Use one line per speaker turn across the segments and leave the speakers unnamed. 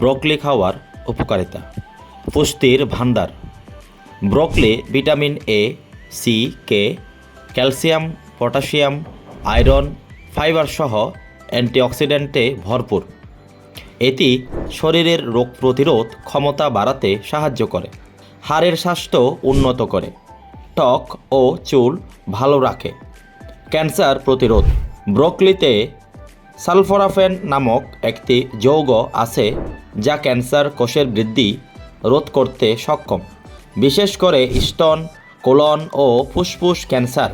Broccoli খাওয়ার উপকারিতা। পুষ্টির ভান্ডার broccoli vitamin A C K calcium, potassium, iron, fibre সহ অ্যান্টিঅক্সিডেন্টে ভরপুর। এটি শরীরের রোগ প্রতিরোধ ক্ষমতা বাড়াতে সাহায্য করে, হাড়ের স্বাস্থ্য উন্নত করে, ত্বক ও চুল ভালো রাখে। ক্যান্সার প্রতিরোধ। ব্রকলিতে সালফোরাফেন নামক একটি যৌগ আছে যা ক্যান্সার কোষের বৃদ্ধি রোধ করতে সক্ষম। বিশেষ করে স্তন, কোলন ও ফুসফুস ক্যান্সার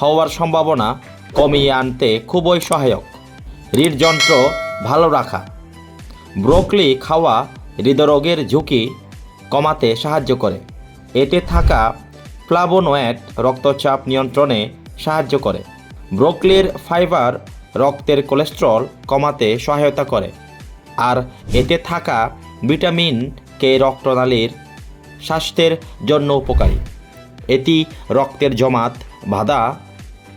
হওয়ার সম্ভাবনা কমিয়ে আনতে খুবই সহায়ক। হৃদযন্ত্র ভালো রাখা। ব্রোকলি খাওয়া হৃদরোগের ঝুঁকি কমাতে সাহায্য করে। এতে থাকা ফ্লাভোনয়েড রক্তচাপ নিয়ন্ত্রণে সাহায্য করে। ব্রোকলির ফাইবার রক্তের কোলেস্ট্রল কমাতে সহায়তা করে। আর এতে থাকা ভিটামিন কে রক্তনালীর স্বাস্থ্যের জন্য উপকারী। এটি রক্তের জমাট, বাধা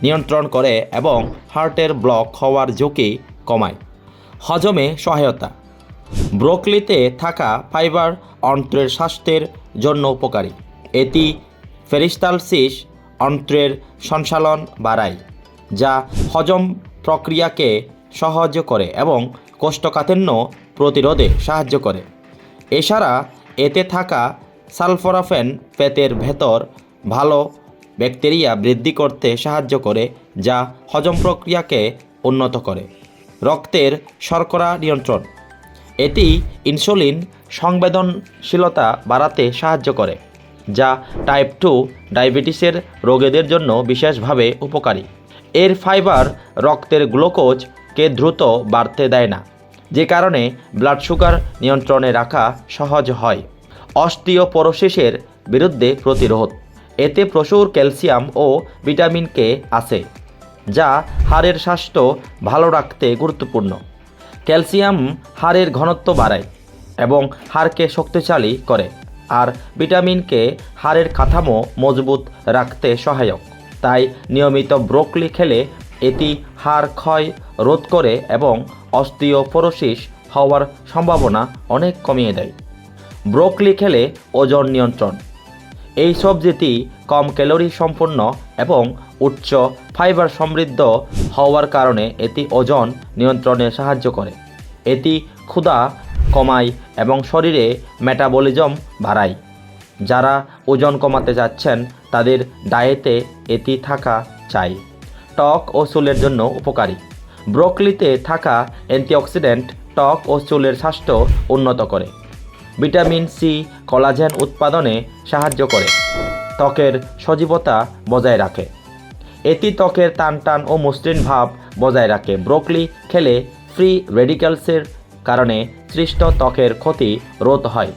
নিয়ন্ত্রণ করে এবং হার্টের ব্লক হওয়ার ঝুঁকি কমায়। হজমে সহায়তা। ব্রোকলিতে থাকা ফাইবার অন্ত্রের স্বাস্থ্যের জন্য উপকারী। এটি ফেরিস্টালসিস অন্ত্রের সঞ্চালন বাড়ায়, যা হজম প্রক্রিয়াকে সহজ করে এবং কোষ্ঠকাঠিন্য প্রতিরোধে সাহায্য করে। এছাড়া এতে থাকা সালফোরাফেন পেটের ভেতর ভালো ব্যাকটেরিয়া বৃদ্ধি করতে সাহায্য করে, যা হজম প্রক্রিয়াকে উন্নত করে। রক্তের শর্করা নিয়ন্ত্রণ। এটি ইনসুলিন সংবেদনশীলতা বাড়াতে সাহায্য করে, যা টাইপ টু ডায়াবেটিসের রোগীদের জন্য বিশেষভাবে উপকারী। এর ফাইবার রক্তের গ্লুকোজকে দ্রুত বাড়তে দেয় না, যে কারণে ব্লাড সুগার নিয়ন্ত্রণে রাখা সহজ হয়। অস্টিওপোরোসিসের বিরুদ্ধে প্রতিরোধ। এতে প্রচুর ক্যালসিয়াম ও ভিটামিন কে আছে, যা হাড়ের স্বাস্থ্য ভালো রাখতে গুরুত্বপূর্ণ। ক্যালসিয়াম হাড়ের ঘনত্ব বাড়ায় এবং হাড়কে শক্তিশালী করে, আর ভিটামিন কে হাড়ের কাঠামো মজবুত রাখতে সহায়ক। তাই নিয়মিত ব্রোকলি খেলে এটি হাড় ক্ষয় রোধ করে এবং অস্টিওপোরোসিস হওয়ার সম্ভাবনা অনেক কমিয়ে দেয়। ব্রোকলি খেলে ওজন নিয়ন্ত্রণ। এই সবজিটি কম ক্যালোরি সম্পন্ন এবং উচ্চ ফাইবার সমৃদ্ধ হওয়ার কারণে এটি ওজন নিয়ন্ত্রণে সাহায্য করে। এটি ক্ষুধা, কমায় এবং শরীরে মেটাবলিজম বাড়ায়। যারা ওজন কমাতে যাচ্ছেন, তাদের ডায়েটে এটি থাকা চাই। ত্বক ও চুলের জন্য উপকারী। ব্রোকলিতে থাকা অ্যান্টিঅক্সিডেন্ট ত্বক ও চুলের স্বাস্থ্য উন্নত করে। ভিটামিন সি কলাজেন উৎপাদনে সাহায্য করে। ত্বকের সজীবতা বজায় রাখে। এটি ত্বকের টান টান ও মসৃণ ভাব বজায় রাখে। ব্রোকলি খেলে ফ্রি রেডিক্যালসের কারণে সৃষ্ট ত্বকের ক্ষতি রোধ হয়।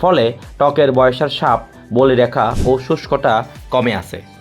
ফলে টকের বয়সার সাপ বলে রেখা ও শুষ্কটা কমে আসে।